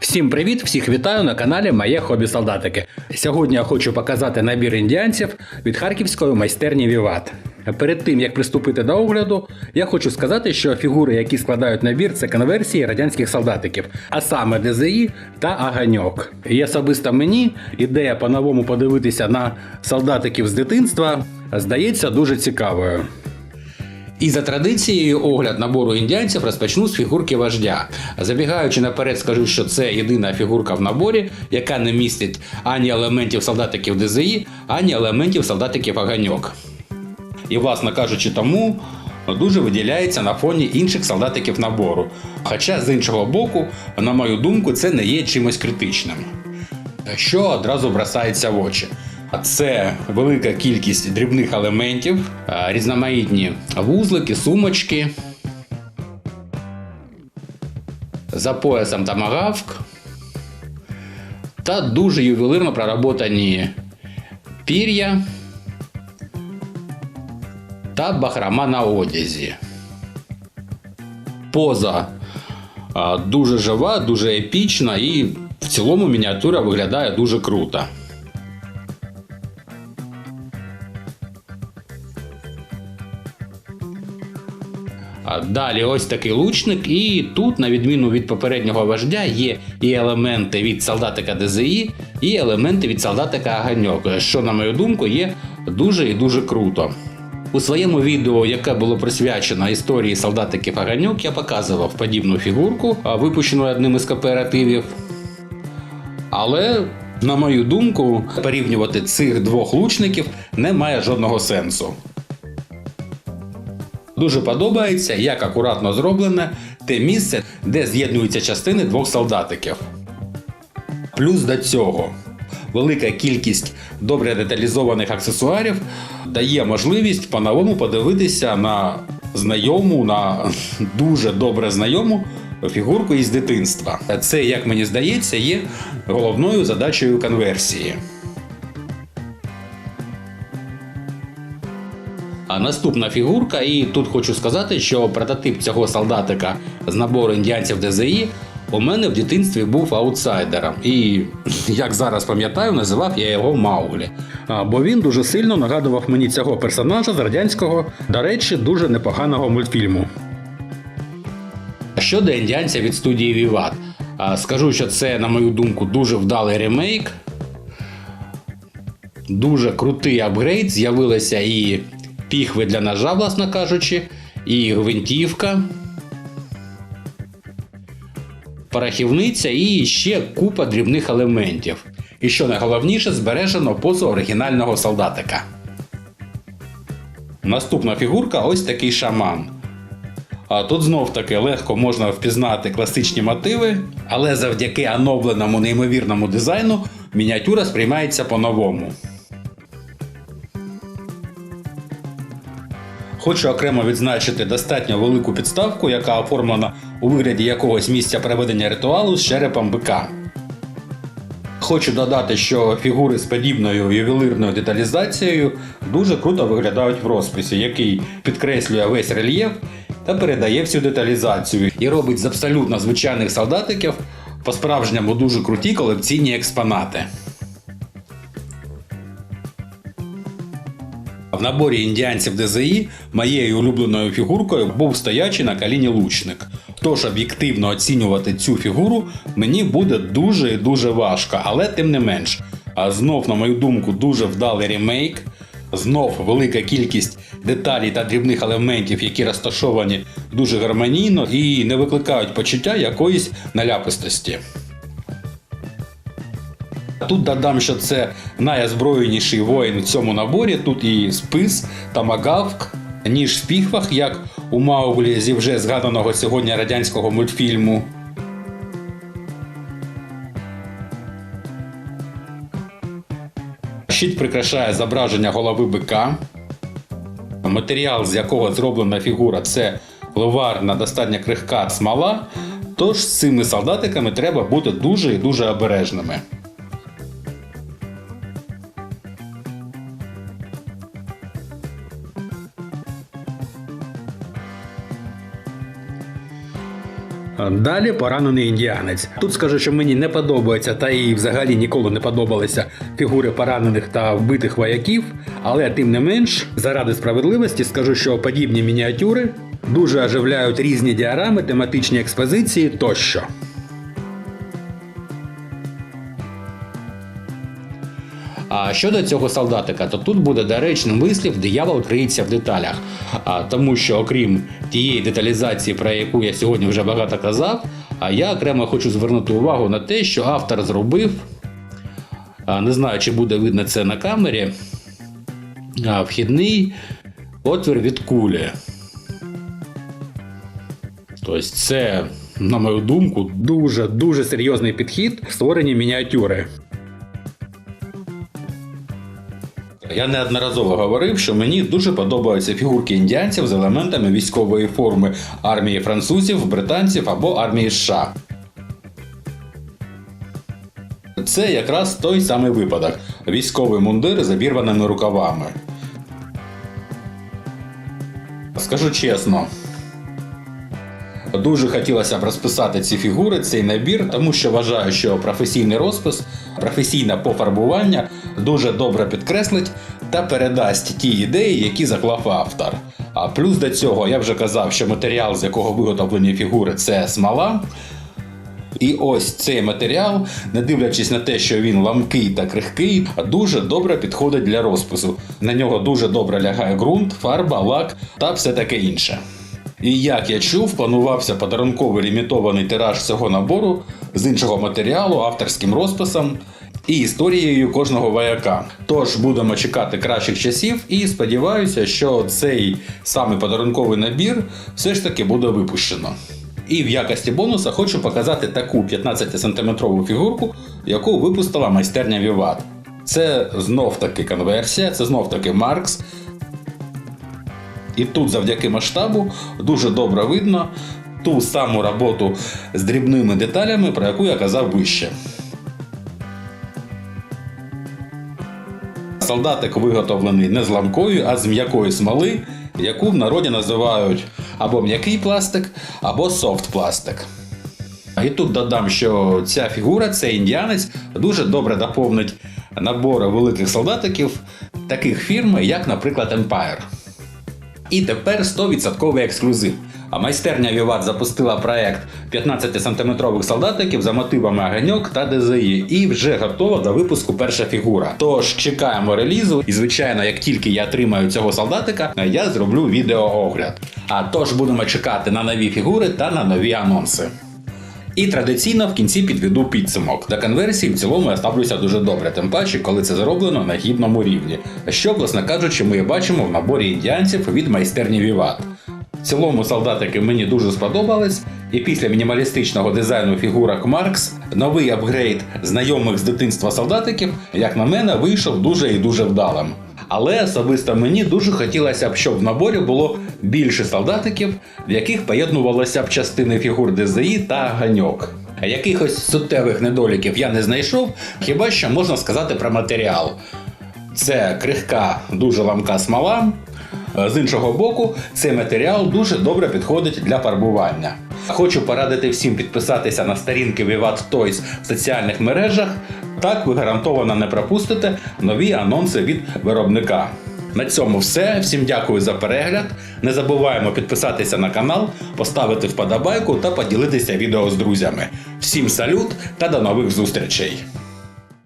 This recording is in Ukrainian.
Всім привіт! Всіх вітаю на каналі Моє Хобі Солдатики. Сьогодні я хочу показати набір індіанців від харківської майстерні Віват. Перед тим як приступити до огляду, я хочу сказати, що фігури, які складають набір, це конверсії радянських солдатиків, а саме ДЗІ та Аганьок. І особисто мені ідея по-новому подивитися на солдатиків з дитинства здається дуже цікавою. І за традицією огляд набору індіанців розпочну з фігурки вождя. Забігаючи наперед, скажу, що це єдина фігурка в наборі, яка не містить ані елементів солдатиків ДЗІ, ані елементів солдатиків Аганьок. І, власне кажучи, тому дуже виділяється на фоні інших солдатиків набору. Хоча, з іншого боку, на мою думку, це не є чимось критичним. Що одразу бросається в очі? Це велика кількість дрібних елементів, е, різноманітні вузлики, сумочки. За поясом тамагавк. Та дуже ювелирно проработані пір'я та бахрома на одязі. Поза дуже жива, дуже епічна і в цілому мініатюра виглядає дуже круто. Далі ось такий лучник, і тут, на відміну від попереднього вождя, є і елементи від солдатика ДЗІ, і елементи від солдатика Аганьок, що, на мою думку, є дуже і дуже круто. У своєму відео, яке було присвячено історії солдатиків Аганьок, я показував подібну фігурку, випущену одним із кооперативів. Але, на мою думку, порівнювати цих двох лучників не має жодного сенсу. Дуже подобається, як акуратно зроблене те місце, де з'єднуються частини двох солдатиків. Плюс до цього велика кількість добре деталізованих аксесуарів дає можливість по-новому подивитися на знайому, на дуже добре знайому фігурку із дитинства. Це, як мені здається, є головною задачею конверсії. Наступна фігурка, і тут хочу сказати, що прототип цього солдатика з набору індіанців ДЗІ у мене в дитинстві був аутсайдером. І як зараз пам'ятаю, називав я його Мауглі. Бо він дуже сильно нагадував мені цього персонажа з радянського, до речі, дуже непоганого мультфільму. Щодо індіанця від студії Віват, скажу, що це, на мою думку, дуже вдалий ремейк. Дуже крутий апгрейд. З'явилися і піхви для ножа, власно кажучи, і гвинтівка, порахівниця і ще купа дрібних елементів. І що найголовніше, збережено позу оригінального солдатика. Наступна фігурка ось такий шаман. А тут знов таки легко можна впізнати класичні мотиви, але завдяки оновленому неймовірному дизайну мініатюра сприймається по-новому. Хочу окремо відзначити достатньо велику підставку, яка оформлена у вигляді якогось місця проведення ритуалу з черепом бика. Хочу додати, що фігури з подібною ювелирною деталізацією дуже круто виглядають в розписі, який підкреслює весь рельєф та передає всю деталізацію і робить з абсолютно звичайних солдатиків по-справжньому дуже круті колекційні експонати. В наборі індіанців ДЗІ моєю улюбленою фігуркою був стоячий на коліні лучник. Тож об'єктивно оцінювати цю фігуру мені буде дуже і дуже важко, але тим не менш. А знов, на мою думку, дуже вдалий ремейк. Знов велика кількість деталей та дрібних елементів, які розташовані дуже гармонійно і не викликають почуття якоїсь наляпистості. Тут додам, що це найозброєніший воїн в цьому наборі. Тут і спис, тамагавк, ніж в піхвах, як у Мауглі зі вже згаданого сьогодні радянського мультфільму. Щит прикрашає зображення голови бика. Матеріал, з якого зроблена фігура, це ливарна достатньо крихка смола. Тож з цими солдатиками треба бути дуже і дуже обережними. Далі поранений індіанець. Тут скажу, що мені не подобається, та і взагалі ніколи не подобалися фігури поранених та вбитих вояків. Але тим не менш, заради справедливості скажу, що подібні мініатюри дуже оживляють різні діарами, тематичні експозиції тощо. А щодо цього солдатика, то тут буде доречним вислів диявол криється в деталях. А тому що, окрім тієї деталізації, про яку я сьогодні вже багато казав, а я окремо хочу звернути увагу на те, що автор зробив. Не знаю, чи буде видно це на камері. Вхідний отвір від кулі. Тобто, це, на мою думку, дуже дуже серйозний підхід в створенні мініатюри. Я неодноразово говорив, що мені дуже подобаються фігурки індіанців з елементами військової форми армії французів, британців або армії США. Це якраз той самий випадок: військовий мундир з обірваними рукавами. Скажу чесно, Дуже хотілося б розписати ці фігури, цей набір, тому що вважаю, що професійний розпис, професійне пофарбування дуже добре підкреслить та передасть ті ідеї, які заклав автор. А плюс до цього я вже казав, що матеріал, з якого виготовлені фігури, це смола. І ось цей матеріал, не дивлячись на те, що він ламкий та крихкий, дуже добре підходить для розпису. На нього дуже добре лягає ґрунт, фарба, лак та все таке інше. І як я чув, планувався подарунковий лімітований тираж цього набору з іншого матеріалу, авторським розписом і історією кожного вояка. Тож будемо чекати кращих часів і сподіваюся, що цей самий подарунковий набір все ж таки буде випущено. І в якості бонуса хочу показати таку 15-сантиметрову фігурку, яку випустила майстерня Vivat. Це знов таки конверсія, це знов таки Маркс. І тут, завдяки масштабу, дуже добре видно ту саму роботу з дрібними деталями, про яку я казав вище. Солдатик виготовлений не з ламкою, а з м'якої смоли, яку в народі називають або м'який пластик, або софт пластик. І тут додам, що ця фігура, цей індіанець, дуже добре доповнить набори великих солдатиків таких фірм, як, наприклад, Empire. І тепер 100% ексклюзив. А майстерня Vivat запустила проект 15-сантиметрових солдатиків за мотивами Аганьок та ДЗІ. І вже готова до випуску перша фігура. Тож чекаємо релізу, і звичайно, як тільки я отримаю цього солдатика, я зроблю відеоогляд. А тож будемо чекати на нові фігури та на нові анонси. І традиційно в кінці підведу підсумок. До конверсії в цілому я ставлюся дуже добре, тим паче, коли це зроблено на гідному рівні. Що, власне кажучи, ми бачимо в наборі індіанців від майстерні Vivat. Цілому солдатики мені дуже сподобались, і після мінімалістичного дизайну фігурок Маркс новий апгрейд знайомих з дитинства солдатиків, як на мене, вийшов дуже і дуже вдалим. Але особисто мені дуже хотілося б, щоб в наборі було більше солдатиків, в яких поєднувалося б частини фігур ДЗІ та ганьок. Якихось суттєвих недоліків я не знайшов, хіба що можна сказати про матеріал. Це крихка, дуже ламка смола. Е, З іншого боку, цей матеріал дуже добре підходить для фарбування. Хочу порадити всім підписатися на сторінки Vivat Toys в соціальних мережах. Так ви гарантовано не пропустите нові анонси від виробника. На цьому все. Всім дякую за перегляд. Не забуваємо підписатися на канал, поставити вподобайку та поділитися відео з друзями. Всім салют та до нових зустрічей!